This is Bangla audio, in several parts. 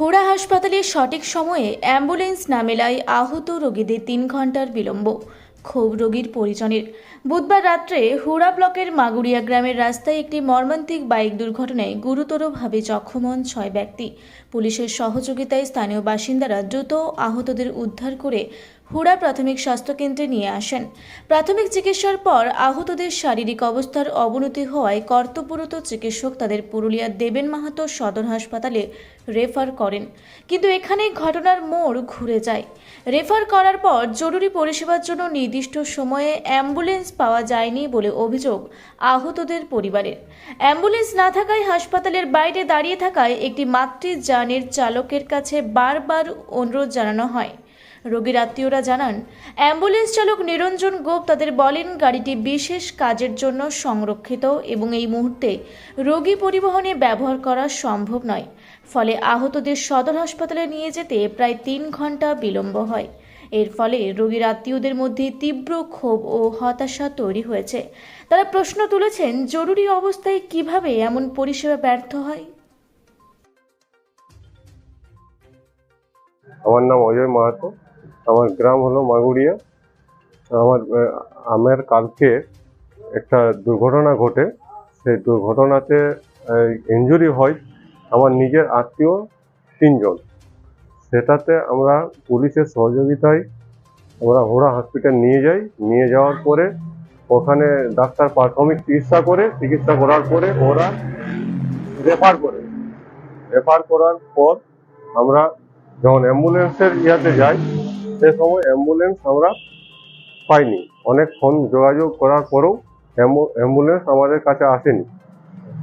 হুড়া হাসপাতালে সঠিক সময়ে অ্যাম্বুলেন্স না মেলায় আহত রোগীদের তিন ঘণ্টার বিলম্ব। ক্ষোভ রোগীর পরিজনের। বুধবার রাত্রে হুড়া ব্লকের মাগুরিয়া গ্রামের রাস্তায় একটি মর্মান্তিক বাইক দুর্ঘটনায় গুরুতরভাবে জখম হন ছয় ব্যক্তি। পুলিশের সহযোগিতায় স্থানীয় বাসিন্দারা দ্রুত আহতদের উদ্ধার করে হুড়া প্রাথমিক স্বাস্থ্যকেন্দ্রে নিয়ে আসেন। প্রাথমিক চিকিৎসার পর আহতদের শারীরিক অবস্থার অবনতি হওয়ায় কর্তব্যরত চিকিৎসক তাদের পুরুলিয়ার দেবেন মাহাতো সদর হাসপাতালে রেফার করেন। কিন্তু এখানে ঘটনার মোড় ঘুরে যায়। রেফার করার পর জরুরি পরিষেবার জন্য নির্দিষ্ট সময়ে অ্যাম্বুলেন্স পাওয়া যায়নি বলে অভিযোগ আহতদের পরিবারের। অ্যাম্বুলেন্স না থাকায় হাসপাতালের বাইরে দাঁড়িয়ে থাকায় একটি মাতৃযানের চালকের কাছে বারবার অনুরোধ জানানো হয়। রোগীর আত্মীয়রা জানান, অ্যাম্বুলেন্স চালক নিরঞ্জন গোপ তাদের বলেন, গাড়িটি বিশেষ কাজের জন্য সংরক্ষিত এবং এই মুহূর্তে রোগী পরিবহনে ব্যবহার করা সম্ভব নয়। ফলে আহতদের সদর হাসপাতালে নিয়ে যেতে প্রায় তিন ঘণ্টা বিলম্ব হয়। এর ফলে রোগীর আত্মীয়দের মধ্যে তীব্র ক্ষোভ ও হতাশা তৈরি হয়েছে। তারা প্রশ্ন তুলেছেন, জরুরি অবস্থায় কীভাবে এমন পরিষেবা ব্যর্থ হয়? আমার নাম অজয় মাহাতো। আমার গ্রাম হলো মাগুড়িয়া আমার আমার কালকে একটা দুর্ঘটনা ঘটে। সেই দুর্ঘটনাতে ইঞ্জুরি হয় আমার নিজের আত্মীয় তিনজন। সেটাতে আমরা পুলিশের সহযোগিতায় আমরা হোড়া হসপিটাল নিয়ে যাই। নিয়ে যাওয়ার পরে ওখানে ডাক্তার প্রাথমিক চিকিৎসা করে, চিকিৎসা করার পরে ওরা রেফার করে। রেফার করার পর আমরা যখন অ্যাম্বুলেন্সের ইয়াতে যাই সে সময় অ্যাম্বুলেন্স আমরা পাইনি। অনেক ফোন যোগাযোগ করার পরেও অ্যাম্বুলেন্স আমাদের কাছে আসেনি।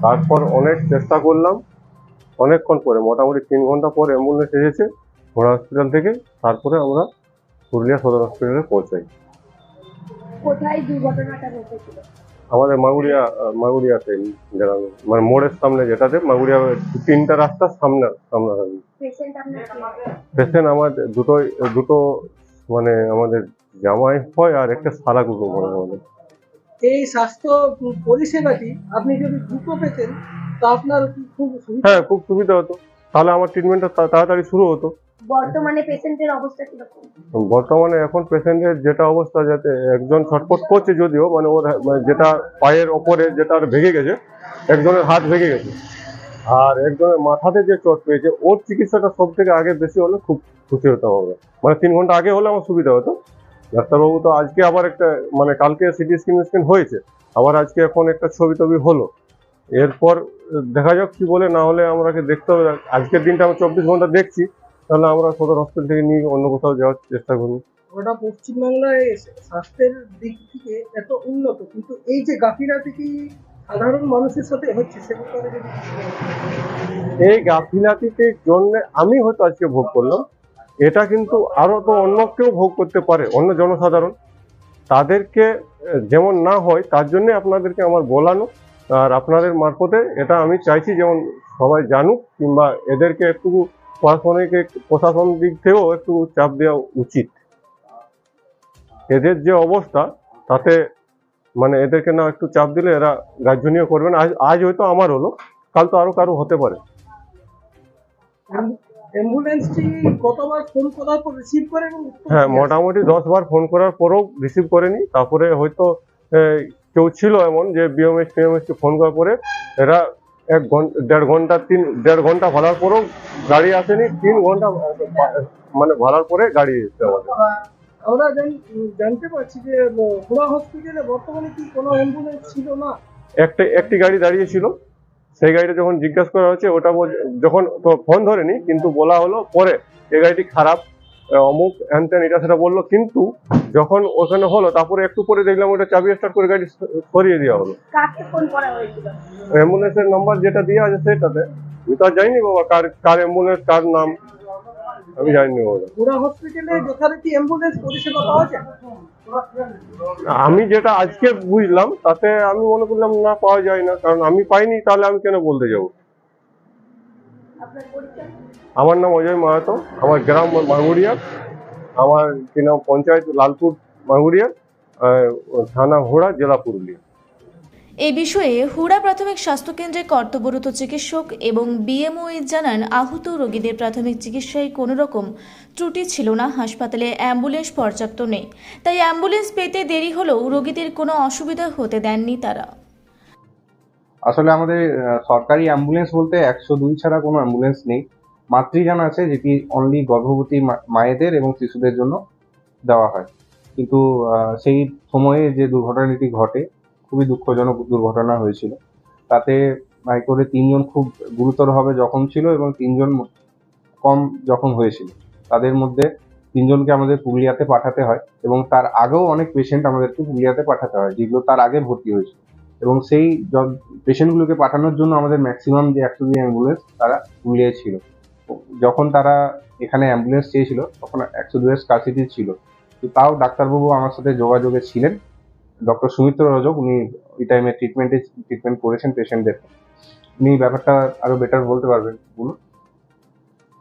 তারপর অনেক চেষ্টা করলাম অনেকক্ষণ পরে মোটামুটি তিন ঘণ্টা পর অ্যাম্বুলেন্স এসেছে ঘোড়া হসপিটাল থেকে। তারপরে আমরা পুরুলিয়া সদর হসপিটালে পৌঁছাই। কোথায় দুর্ঘটনাটা ঘটেছিল? আমাদের মাগুরিয়া মাগুরিয়াতে গ্রামে মানে মোড়ের সামনে যেটাতে মাগুরিয়া তিনটা রাস্তার সামনে সামনাসামনি পেশেন্ট? আমাদের দুটোই দুটো মানে আমাদের জামাই হয় আর একটা সারা কুকুর হয় আমাদের। এই স্বাস্থ্য পরিষেবাটি আপনি যদি দ্রুত পেতেন তা আপনার খুব হ্যাঁ খুব সুবিধা হতো। তাহলে আমার ট্রিটমেন্টটা তা- তাড়াতাড়ি শুরু হতো। বর্তমানে পেশেন্টের অবস্থা কীরকম? বর্তমানে এখন পেশেন্টের যেটা অবস্থা যাতে একজন ছটফট করছে যদিও মানে ওর মানে যেটা পায়ের ওপরে যেটা ভেঙে গেছে একজনের হাত ভেঙে গেছে। আর একজনের মাথাতে যে চোট পেয়েছে, ওর চিকিৎসাটা সব থেকে আগে বেশি হলে খুব খুশি হতাম আমরা। মানে তিন ঘণ্টা আগে হলে আমার সুবিধা হতো। ডাক্তারবাবু তো আজকে আবার একটা মানে কালকে সিটি স্ক্যান স্ক্যান হয়েছে, আবার আজকে এখন একটা ছবি টবি হলো। এরপর দেখা যাক কি বলে, না হলে আমরাকে দেখতে হবে। আজকের দিনটা আমি চব্বিশ ঘণ্টা দেখছি, তাহলে আমরা সদর হসপিটাল থেকে নিয়ে অন্য কোথাও যাওয়ার চেষ্টা করব। ওটা পশ্চিমবাংলায় স্বাস্থ্যের দিক থেকে এত উন্নত, কিন্তু এই যে গাফিলাতি কি সাধারণ মানুষের সাথে হচ্ছে এই গাফিলাতিকে জন্য আমি হয়তো আজকে ভোগ করলাম। এটা কিন্তু আরও তো অন্য কেউ ভোগ করতে পারে, অন্য জনসাধারণ। তাদেরকে, যেমন না হয়, তার জন্য আপনাদেরকে আমার বলানো। আর আপনাদের মারফতে এটা আমি চাইছি, যেমন সবাই জানুক, কিংবা এদেরকে একটু প্রশাসনিক, প্রশাসন দিক থেকেও একটু চাপ দেওয়া উচিত। এদের যে অবস্থা, তাতে মানে এদেরকে না একটু চাপ দিলে এরা গ্রাহ্যনীয় করবে না। আজ আজ হয়তো আমার হলো কাল তো আরও কারও হতে পারে। অ্যাম্বুলেন্সটি কতবার ফোন করার পর রিসিভ করে হ্যাঁ মোটামুটি দশ বার ফোন করার পরেও রিসিভ করেনি। তারপরে হয়তো কেউ ছিল এমন যে বিএমএস টিএমএস কে ফোন করার পরে এরা এক ঘণ্টা দেড় ঘণ্টা তিন দেড় ঘণ্টা ভাড়ার পরেও গাড়ি আসেনি তিন ঘণ্টা মানে ভাড়ার পরে গাড়ি এসছে আমাদের। আমরা জানতে পারছি যে হুড়া হসপিটালে বর্তমানে কি কোনো অ্যাম্বুলেন্স ছিল না? একটা একটি গাড়ি দাঁড়িয়ে ছিল। সেই গাড়িটা যখন জিজ্ঞাসা করা হয়েছে ওটা বল- যখন তো ফোন ধরেনি কিন্তু বলা হলো পরে এই গাড়িটি খারাপ অমুক হ্যানত্যান এটা সেটা বলল। কিন্তু যখন ওখানে হলো তারপরে একটু পরে দেখলাম ওটা চাবি স্টার্ট করে গাড়ি সরিয়ে দেওয়া হলো। অ্যাম্বুলেন্সের নাম্বার যেটা দেওয়া আছে সেটাতে। আমি তো আর জানিনি বাবা কার কার অ্যাম্বুলেন্স কার নাম। আমি হসপিটালে যথারীতি অ্যাম্বুলেন্স পরিষেবা পাওয়া যায়? আমি যেটা আজকে বুঝলাম তাতে আমি মনে করলাম না পাওয়া যায় না। কারণ আমি পাইনি তাহলে আমি কেন বলতে যাব? আমার নাম অজয় মাহাতো আমার গ্রাম মাগুরিয়া আমার কি নাম পঞ্চায়েত লালপুর মাগুরিয়া আহ, থানা হোড়া জেলা পুরুলিয়া। এই বিষয়ে হুড়া প্রাথমিক স্বাস্থ্যকেন্দ্রে কর্তব্যরত চিকিৎসক এবং বিএমওই জানান, আহত রোগীদের প্রাথমিক চিকিৎসায় কোনো রকম ত্রুটি ছিল না, হাসপাতালে অ্যাম্বুলেন্স পর্যাপ্ত নেই। তাই অ্যাম্বুলেন্স পেতে দেরি হলেও রোগীদের কোনো অসুবিধা হতে দেননি তারা। আসলে আমাদের সরকারি অ্যাম্বুলেন্স বলতে একশো দুই ছাড়া কোনো অ্যাম্বুলেন্স নেই। মাতৃযান আছে যেটি অনলি গর্ভবতী মায়েদের এবং শিশুদের জন্য দেওয়া হয়। কিন্তু সেই সময়ে যে দুর্ঘটনাটি ঘটে খুবই দুঃখজনক দুর্ঘটনা হয়েছিল। তাতে প্রায় করে তিনজন খুব গুরুতরভাবে জখম ছিল এবং তিনজন কম জখম হয়েছিল। তাদের মধ্যে তিনজনকে আমাদের পুরুলিয়াতে পাঠাতে হয় এবং তার আগেও অনেক পেশেন্ট আমাদেরকে পুরুলিয়াতে পাঠাতে হয়, যেগুলো তার আগে ভর্তি হয়েছিল। এবং সেই পেশেন্টগুলোকে পাঠানোর জন্য আমাদের ম্যাক্সিমাম যে একশো দুই অ্যাম্বুলেন্স তারা পুরুলিয়ায় ছিল। যখন তারা এখানে অ্যাম্বুলেন্স চেয়েছিল, তখন একশো দুয়ের স্কারসিটি ছিল। তো তাও ডাক্তারবাবু আমার সাথে যোগাযোগে ছিলেন। ডক্টর সুমিত্র রজক উনি ওই টাইমে ট্রিটমেন্টে ট্রিটমেন্ট করেছেন পেশেন্টদের উনি ব্যাপারটা আরও বেটার বলতে পারবেন বলুন।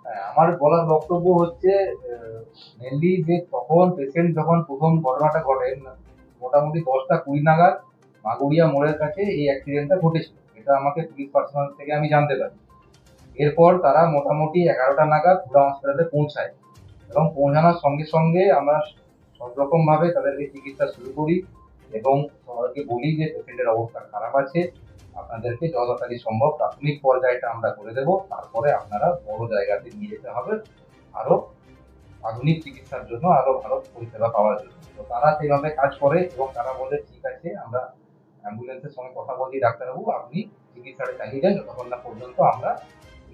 হ্যাঁ, আমার বলার বক্তব্য হচ্ছে মেনলি যে তখন পেশেন্ট যখন প্রথম ঘটনাটা ঘটে মোটামুটি দশটা কুড়ি নাগাদ মাগুড়িয়া মোড়ের কাছে এই অ্যাক্সিডেন্টটা ঘটেছিল। এটা আমাকে পুলিশ পার্সোনাল থেকে আমি জানতে পারি। এরপর তারা মোটামুটি এগারোটা নাগাদ হুড়া হসপিটালে পৌঁছায় এবং পৌঁছানোর সঙ্গে সঙ্গে আমরা সব রকমভাবে তাদেরকে চিকিৎসা শুরু করি। এবং সবাইকে বলি যে পেশেন্টের অবস্থা খারাপ আছে। আপনাদেরকে যত তাড়াতাড়ি সম্ভব প্রাথমিক পর্যায়টা আমরা করে দেব। তারপরে আপনারা বড় জায়গাতে নিয়ে যেতে হবে। আরও আধুনিক চিকিৎসার জন্য, আরও ভালো পরিষেবা পাওয়ার জন্য। তো তারা সেইভাবে কাজ করে এবং তারা বলে, ঠিক আছে, আমরা অ্যাম্বুলেন্সের সঙ্গে কথা বলছি ডাক্তারবাবু, আপনি চিকিৎসাটা চালিয়ে যান যতক্ষণ না পর্যন্ত আমরা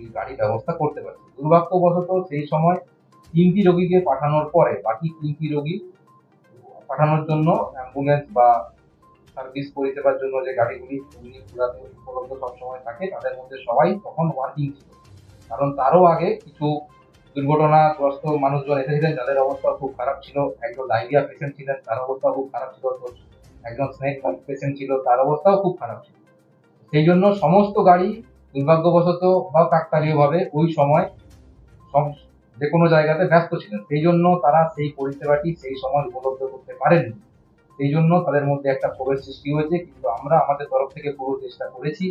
এই গাড়ি ব্যবস্থা করতে পারছি। দুর্ভাগ্যবশত সেই সময় তিনটি রোগীকে পাঠানোর পরে বাকি তিনটি রোগী পাঠানোর জন্য অ্যাম্বুলেন্স বা সার্ভিস পরিষেবার জন্য যে গাড়িগুলি পুরাতে উপলব্ধ সবসময় থাকে, তাদের মধ্যে সবাই তখন ওয়ার্কিং ছিল। কারণ তারও আগে কিছু দুর্ঘটনাগ্রস্ত মানুষজন এসেছিলেন, যাদের অবস্থা খুব খারাপ ছিল। একজন ডায়রিয়া পেশেন্ট ছিলেন, তার অবস্থা খুব খারাপ ছিল। একজন স্নেক পেশেন্ট ছিল, তার অবস্থাও খুব খারাপ ছিল। সেই জন্য সমস্ত গাড়ি দুর্ভাগ্যবশত বা কাকতালীয়ভাবে ওই সময় যে কোনো জায়গাতে ব্যস্ত ছিলেন। সেই জন্য তারা সেই পরিষেবাটি সেই সময় উপলব্ধ করতে পারেননি। সেই জন্য তাদের মধ্যে একটা ক্ষোভের সৃষ্টি হয়েছে। কিন্তু আমরা আমাদের তরফ থেকে পুরো চেষ্টা করেছি।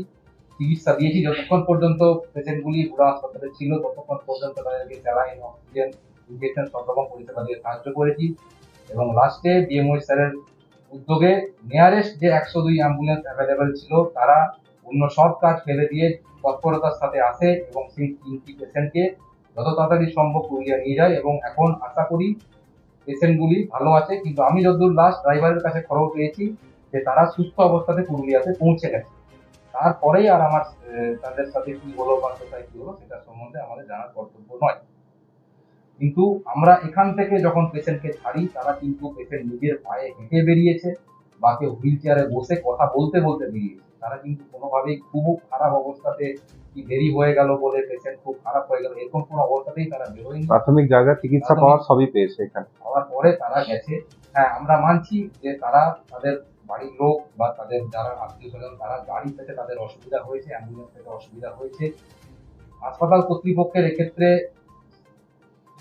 চিকিৎসা দিয়েছি। যতক্ষণ পর্যন্ত পেশেন্টগুলি পুরো হাসপাতালে ছিল, ততক্ষণ পর্যন্ত তাদেরকে স্যালাইন, অক্সিজেন ইঞ্জেকশন সব রকম পরিষেবা দিয়ে সাহায্য করেছি। এবং লাস্টে বিএমওই স্যারের উদ্যোগে নিয়ারেস্ট যে একশো দুই অ্যাম্বুলেন্স অ্যাভেলেবেল ছিল, তারা অন্য সব কাজ ফেলে দিয়ে তৎপরতার সাথে আসে এবং সেই তিনটি পেশেন্টকে যত তাড়াতাড়ি সম্ভব পুরুলিয়া নিয়ে যায় এবং এখন আশা করি পেশেন্টগুলি ভালো আছে, কিন্তু আমি যতদূর লাস্ট ড্রাইভারের কাছে খবর পেয়েছি যে তারা সুস্থ অবস্থাতে পুরুলিয়াতে পৌঁছে গেছে। তারপরেই আর আমার তাদের সাথে কি হলো বা কোথায় কি হলো সেটা সম্বন্ধে আমাদের জানার কর্তব্য নয়। কিন্তু আমরা এখান থেকে যখন পেশেন্টকে ছাড়ি, তারা কিন্তু পেশেন্ট নিজের পায়ে হেঁটে বেরিয়েছে বা কেউ হুইল চেয়ারে বসে কথা বলতে বলতে বেরিয়েছে। তারা কিন্তু কোনোভাবেই খুব খারাপ অবস্থাতে কি দেরি হয়ে গেল বলে পেশেন্ট খুব খারাপ হয়ে গেল এরকম কোনো অবস্থাতেই তারা বেরোয়নি। প্রাথমিক জায়গায় চিকিৎসা পাওয়ার সবই পেয়েছে এখানে। হওয়ার পরে তারা গেছে। হ্যাঁ আমরা মানছি যে তারা তাদের বাড়ির লোক বা তাদের যারা আত্মীয় স্বজন তারা গাড়ি পেতে তাদের অসুবিধা হয়েছে অ্যাম্বুলেন্স পেতে অসুবিধা হয়েছে। হাসপাতাল কর্তৃপক্ষের এক্ষেত্রে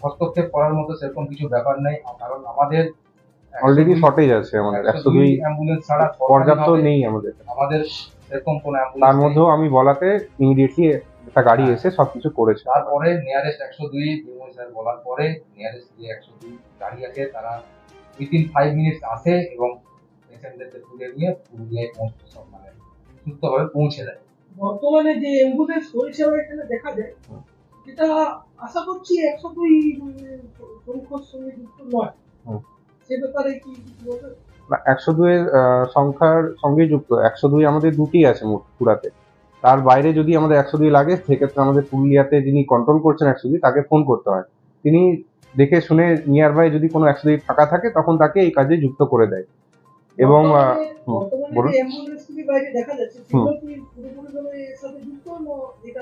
হস্তক্ষেপ করার মতো সেরকম কিছু ব্যাপার নেই। কারণ আমাদের অলরেডি শর্টেজ আছে আমাদের একশো দুই অ্যাম্বুলেন্স ছাড়া পর্যাপ্ত নেই আমাদের। আমাদের এরকম কোনো তার অ্যাম্বুলেন্স মধ্যেও আমি বলাতে ইমিডিয়েটলি একটা গাড়ি এসে সবকিছু করেছে। তারপরে নিয়ারেস্ট একশো দুই বিমল স্যার বলার পরে নিয়ারেস্ট যে একশো দুই গাড়ি আছে তারা উইদিন ফাইভ মিনিটস আসে এবং পেশেন্টদেরকে তুলে নিয়ে পুরুলিয়ায় পৌঁছে সব মানে সুস্থভাবে পৌঁছে দেয়। বর্তমানে যে অ্যাম্বুলেন্স পরিষেবা এখানে দেখা যায় যেটা আশা করছি একশো দুই সংখ্যার সঙ্গে যুক্ত নয়। বলবেন? একশো দুইয়ের সংখ্যার সঙ্গে যুক্ত। একশো দুই আমাদের দুটি আছে মোট পুরাতে। তার বাইরে যদি আমাদের একশো দুই লাগে সেক্ষেত্রে আমাদের পুরুলিয়াতে যিনি কন্ট্রোল করছেন একশো দুই তাকে ফোন করতে হয়। তিনি দেখে শুনে নিয়ার বাই যদি কোনো একশো দুই ফাঁকা থাকে তখন তাকে এই কাজে যুক্ত করে দেয়। এবং বলুন।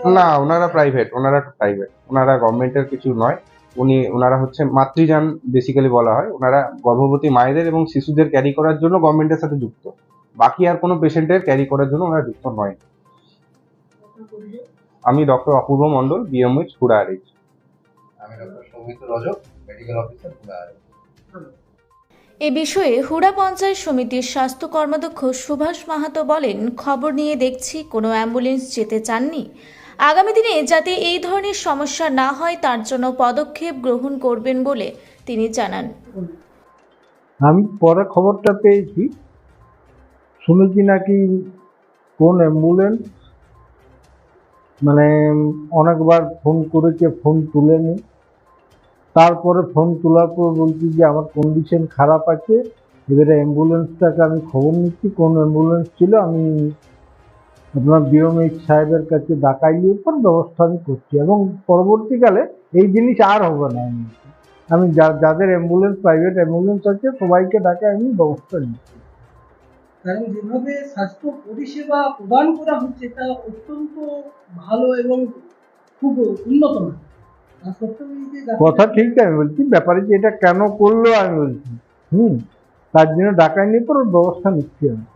না না ওনারা প্রাইভেট ওনারা প্রাইভেট ওনারা গভর্নমেন্টের কিছু নয়। উনি ওনারা হচ্ছে মাতৃযান বেসিক্যালি বলা হয়। ওনারা গর্ভবতী মায়েদের এবং শিশুদের ক্যারি করার জন্য গভর্নমেন্টের সাথে যুক্ত। বাকি আর কোনো পেশেন্টের ক্যারি করার জন্য ওনারা যুক্ত নয়। আমি ডক্টর অপূর্ব মণ্ডল বিএমএইচ কুড়াহারিজ আমি doctor Soumitra Rajak medical officer পুরা এ বিষয়ে হুড়া পঞ্চায়েত সমিতির স্বাস্থ্য কর্মাধ্যক্ষ সুভাষ মাহাতো বলেন খবর নিয়ে দেখছি কোনো অ্যাম্বুলেন্স যেতে চাননি। আগামী দিনে যাতে এই ধরনের সমস্যা না হয়, তার জন্য পদক্ষেপ গ্রহণ করবেন বলে তিনি জানান। আমি পরে খবরটা পেয়েছি। শুনেছি নাকি কোন অ্যাম্বুলেন্স মানে অনেকবার ফোন করেছে ফোন তুলেনি। তারপরে ফোন তোলার পর বলছি যে আমার কন্ডিশন খারাপ আছে। এবারে অ্যাম্বুলেন্সটাকে আমি খবর নিচ্ছি। কোন অ্যাম্বুলেন্স ছিল আমি আপনার বিওমিক সাহেবের কাছে ডাকাইলে পর ব্যবস্থা আমি করছি এবং পরবর্তীকালে এই জিনিস আর হবে না। আমি যা- যাদের অ্যাম্বুলেন্স প্রাইভেট অ্যাম্বুলেন্স আছে সবাইকে ডাকা আমি ব্যবস্থা নিচ্ছি। কারণ যেভাবে স্বাস্থ্য পরিষেবা প্রদান করা হচ্ছে তা অত্যন্ত ভালো এবং খুব উন্নত কথা ঠিক আমি বলছি ব্যাপারে যে এটা কেন করল আমি বলছি। হুম তার জন্য ডাকাই নিয়ে পর ব্যবস্থা নিচ্ছি আমি।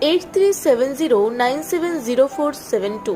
eight three seven zero nine seven zero four seven two